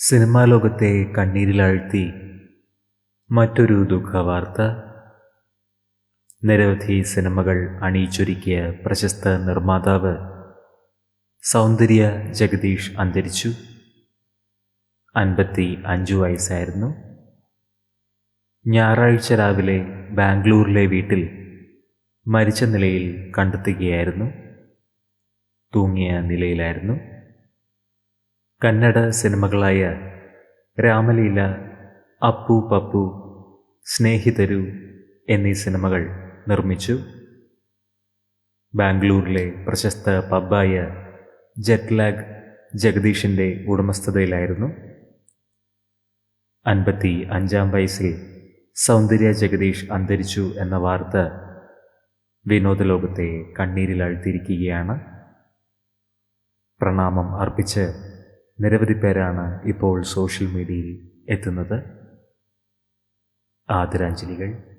Cinema ലോകത്തെ കണ്ണീരിലാഴ്ത്തി. മറ്റൊരു ദുഃഖവാർത്ത. നിരവധി സിനിമകൾ അണിയിച്ചൊരുക്കിയ പ്രശസ്ത നിർമ്മാതാവ് സൗന്ദര്യ ജഗദീഷ് അന്തരിച്ചു. അൻപത്തി അഞ്ചു വയസ്സായിരുന്നു. ഞായറാഴ്ച രാവിലെ ബാംഗ്ലൂരിലെ വീട്ടിൽ മരിച്ച നിലയിൽ കണ്ടെത്തുകയായിരുന്നു. തൂങ്ങിയ നിലയിലായിരുന്നു. കന്നഡ സിനിമകളായ രാമലീല അപ്പു പപ്പു സ്നേഹിതരു എന്നീ സിനിമകൾ നിർമ്മിച്ചു. ബാംഗ്ലൂരിലെ പ്രശസ്ത പബ്ബായ ജെറ്റ്ലാഗ് ജഗദീഷിന്റെ ഉടമസ്ഥതയിലായിരുന്നു. അൻപത്തി അഞ്ചാം വയസ്സിൽ സൗന്ദര്യ ജഗദീഷ് അന്തരിച്ചു എന്ന വാർത്ത വിനോദലോകത്തെ കണ്ണീരിൽ കണ്ണീരിലാഴ്ത്തിയിരിക്കുകയാണ് പ്രണാമം അർപ്പിച്ച് നിരവധി പേരാണ് ഇപ്പോൾ സോഷ്യൽ മീഡിയയിൽ എത്തുന്നത്. ആദരാഞ്ജലികൾ.